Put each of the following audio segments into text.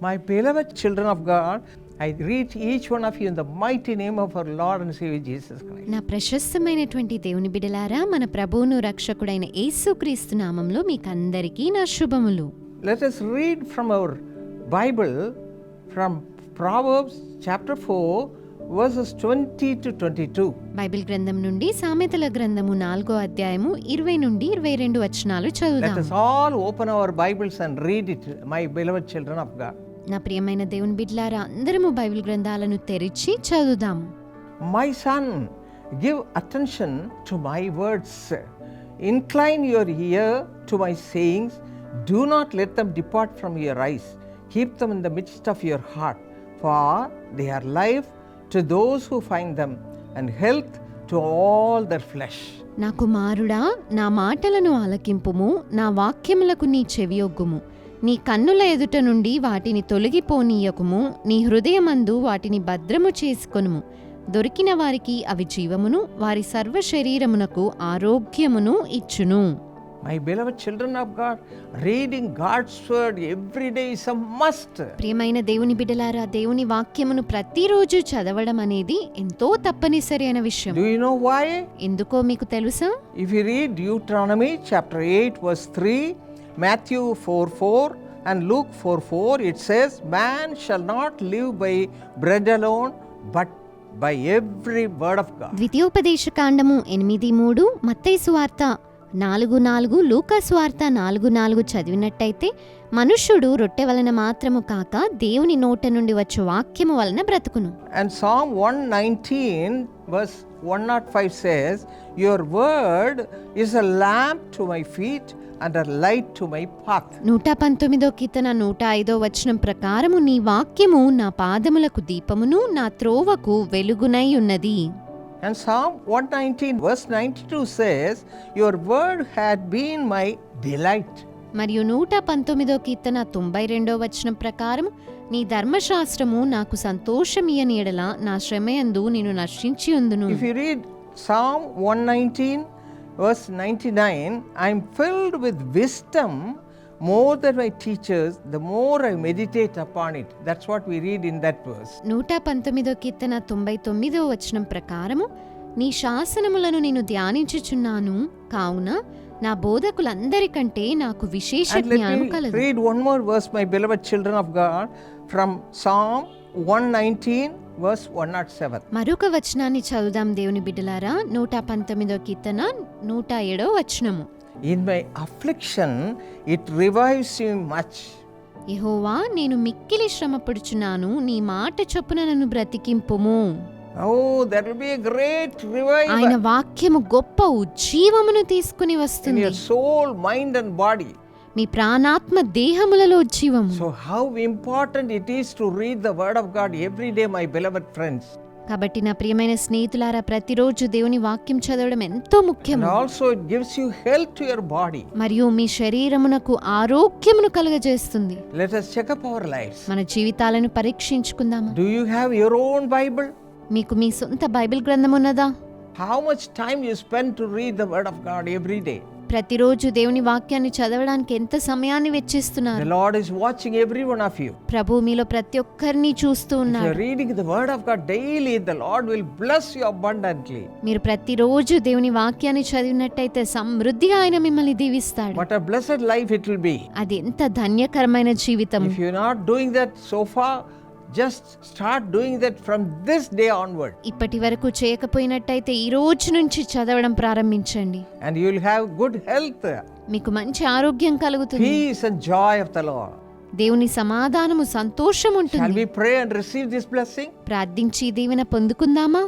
My beloved children of God, I greet each one of you in the mighty name of our Lord and Savior Jesus Christ. నా ప్రశస్తమైనటువంటి దేవుని బిడలారా మన ప్రభువును రక్షకుడైన యేసుక్రీస్తు నామంలో మీకందరికీ నా శుభములు Let us read from our Bible from Proverbs chapter 4, verses 20 to 22. Bible గ్రంథం నుండి సామెతల గ్రంథము నాలుగో అధ్యాయము ఇరవై నుండి ఇరవై రెండు వచనాలు Let చదువుదాం us all open our Bibles and read it, my beloved children of God. నా ప్రియమైన దేవుని బిడ్లారా అందరము బైబిల్ గ్రంథాలను తెరిచి చదువుదాం my son give attention to my words incline your ear to my sayings do not let them depart from your eyes keep them in the midst of your heart for they are life to those who find them and health to all their flesh నా కుమారుడా నా మాటలను ఆలకింపుము నా వాక్యములకు నీ చెవియొగ్గుము. నీ కన్నుల ఎదుట నుండి వాటిని తొలగిపోనీయకుము. నీ హృదయమందు వాటిని భద్రము చేసుకొనుము. దొరికిన వారికి అవి జీవమును వారి సర్వ శరీరమునకు ఆరోగ్యమును ఇచ్చును. Beloved children of God, reading God's word every day is a must. ప్రియమైన దేవుని బిడ్డలారా దేవుని వాక్యమును ప్రతిరోజు చదవడం అనేది ఎంతో తప్పనిసరి అయిన విషయం. Do you know why? ఎందుకో మీకు తెలుసా? If you read Deuteronomy chapter 8, verse 3, Matthew 4 4, and Luke 4 4, it says, Man shall not live by bread alone, but by every word of God. ద్వితీయోపదేశ కాండము ఎనిమిది మూడు మత్తయి సువార్త నాలుగు నాలుగు లూకా సువార్త నాలుగు నాలుగు చదివినట్టయితే మనుష్యుడు రొట్టె వలన మాత్రము కాక దేవుని నోట నుండి వచ్చు వాక్యము వలన బ్రతుకును And Psalm 119, verse 105 says, Your word is a lamp to my feet and a light to my path. నూట పంతొమ్మిదో కీర్తన నూట ఐదో వచనం ప్రకారము నీ వాక్యము నా పాదములకు దీపమును నా త్రోవకు వెలుగునై ఉన్నది And Psalm 119, verse 92 says, Your word had been my delight. మరియు నూట పంతొమ్మిదో కీర్తన తొంభై రెండో వచనం ప్రకారము నీ ధర్మశాస్త్రము నాకు సంతోషమియని ఎడల నా శ్రమయందు నేను నశించి ఉందును If you read Psalm 119, verse 99, I'm filled with wisdom more than my teachers, the more I meditate upon it. That's what we read in that verse. నూట పంతొమ్మిదో కీర్తన తొంభై తొమ్మిదో వచనం ప్రకారము నీ శాసనములను నేను ధ్యానించుచున్నాను కావున నా బోధకులందరికంటే నాకు విశేష And let జ్ఞానం me కలదు read one more verse, my beloved children of God, from Psalm 119, verse 107. మరొక వచనాన్ని చదువుదాం దేవుని బిడ్డలారా నూట పంతొమ్మిదో కీర్తన నూట ఏడో వచనము In my affliction, it revives me much. యెహోవా నేను మిక్కిలి శ్రమపడుచున్నాను నీ మాట చొప్పున నన్ను బ్రతికింపుము ఆయన వాక్యము గొప్ప ఉజ్జీవమును తీసుకుని వస్తుంది. సోల్ మైండ్ అండ్ బాడీ మీ ప్రాణాత్మ దేహములలో జీవం so how important it is to read the word of God every day my believer friends కాబట్టి నా ప్రియమైన స్నేహితులారా ప్రతిరోజు దేవుని వాక్యం చదవడం ఎంతో ముఖ్యం also it you health to your body మరియు మీ శరీరమునకు ఆరోగ్యమును కలుగజేస్తుంది. Let us check up our lives మన జీవితాలను పరీక్షించుకుందాం do you have your own Bible మీకు మీ సొంత బైబిల్ గ్రంథం ఉన్నదా? How much time you spend to read the word of God every day ప్రతి రోజు దేవుని వాక్యాన్ని చదవడానికి ఎంత సమయాన్ని వెచ్చిస్తున్నారు? Lord is watching every one of you ప్రభు మీలో ప్రతి ఒక్కరిని చూస్తూ ఉన్నారు reading the word of God daily the Lord will bless you abundantly మీరు ప్రతిరోజు దేవుని వాక్యాన్ని చదివినట్టయితే సమృద్ధిగా ఆయన మిమ్మల్ని దీవిస్తాడు. What a blessed life it will be అది ఎంత ధన్యకరమైన జీవితం. If you not doing that so far just start doing that from this day onward, ఇప్పటి వరకు చేయకపోయినట్టయితే ఈ రోజు నుంచి చదవడం ప్రారంభించండి and you will have good health, మీకు మంచి ఆరోగ్యం కలుగుతుంది peace, and joy of the Lord. దేవుని సమాధానము సంతోషం Shall ఉంటుంది we pray and receive this blessing? ప్రార్థించి ఈ దీవెన పొందుకుందామా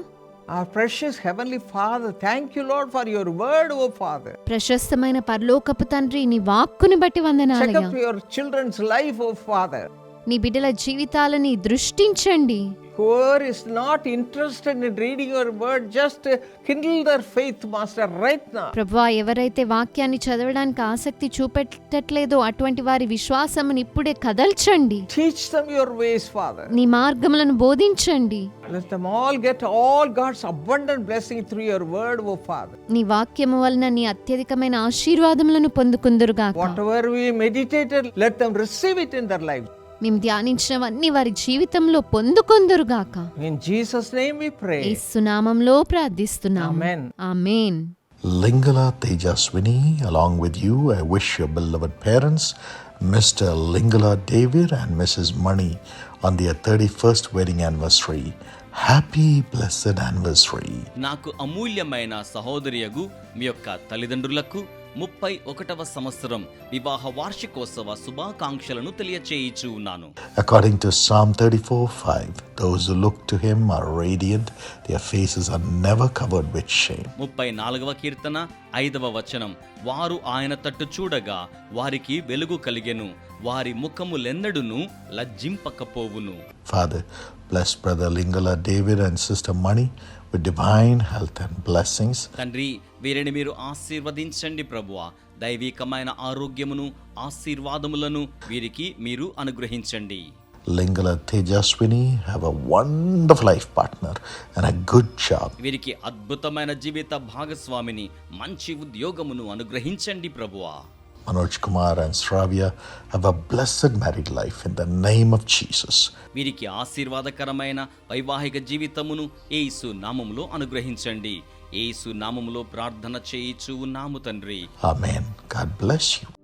Our precious Heavenly Father, thank you, Lord, for your word, O Father. ప్రశస్తమైన పరలోకపు తండ్రి నీ వాక్కుని బట్టి Check వందనాలయ్యా up your children's life, O Father. నీ బిడ్డల జీవితాలని దృష్టించండి is not interested in reading your word, just uh, kindle their faith, Master, right now. ప్రభువా ఎవరైతే వాక్యాన్ని చదవడానికి ఆసక్తి చూపెట్టట్లేదో అటువంటి వారి విశ్వాసముని ఇప్పుడే కదల్చండి Teach them your ways, Father. నీ మార్గములను బోధించండి Let them all get all God's abundant blessing through your word, O Father. నీ వాక్యము వలన నీ అత్యధికమైన ఆశీర్వాదములను పొందుకుందురుగాక Whatever we meditated, let them receive it in their lives. మేము ధ్యానించినవన్నీ వారి జీవితంలో పొందుకొందురుగాక In Jesus' name we pray. ఏసునామంలో ప్రార్థిస్తున్నాము Amen. Amen Lingala Tejaswini, along with you, I wish your beloved parents, Mr. Lingala David and Mrs. Mani, on their 31st wedding anniversary. Happy blessed anniversary. నాకు అమూల్యమైన సహోదరియగు మీ యొక్క తల్లిదండ్రులకు ముప్పై ఒకటవ సంవత్సరం వివాహ వార్షికోత్సవ శుభాకాంక్షలను తెలియచేయిచు ఉన్నాను. According to Psalm thirty four five those look to him are radiant their faces are never covered with shame ముప్పై నాలుగవ కీర్తన ఐదవ వచనం వారు ఆయన తట్టు చూడగా వారికి వెలుగు కలిగెను వారి ముఖము ముఖములెన్నడును లజ్జింపకపోవును. Father bless brother Lingala David and sister Mani with divine health and blessings. తండ్రి వీరిని మీరు ఆశీర్వదించండి ప్రభువా దైవికమైన ఆరోగ్యమును ఆశీర్వాదములను వీరికి మీరు అనుగ్రహించండి Lingala Tejaswini have a wonderful life partner and a good job. వీరికి అద్భుతమైన జీవిత భాగస్వామిని మంచి ఉద్యోగమును అనుగ్రహించండి ప్రభువా Manoj Kumar and Shravya have a blessed married life in the name of Jesus వీరికి ఆశీర్వాదకరమైన వైవాహిక జీవితమును ఏసు నామములో అనుగ్రహించండి. ఏసు నామములో ప్రార్థన చేయించు నాము తండ్రి. Amen God bless you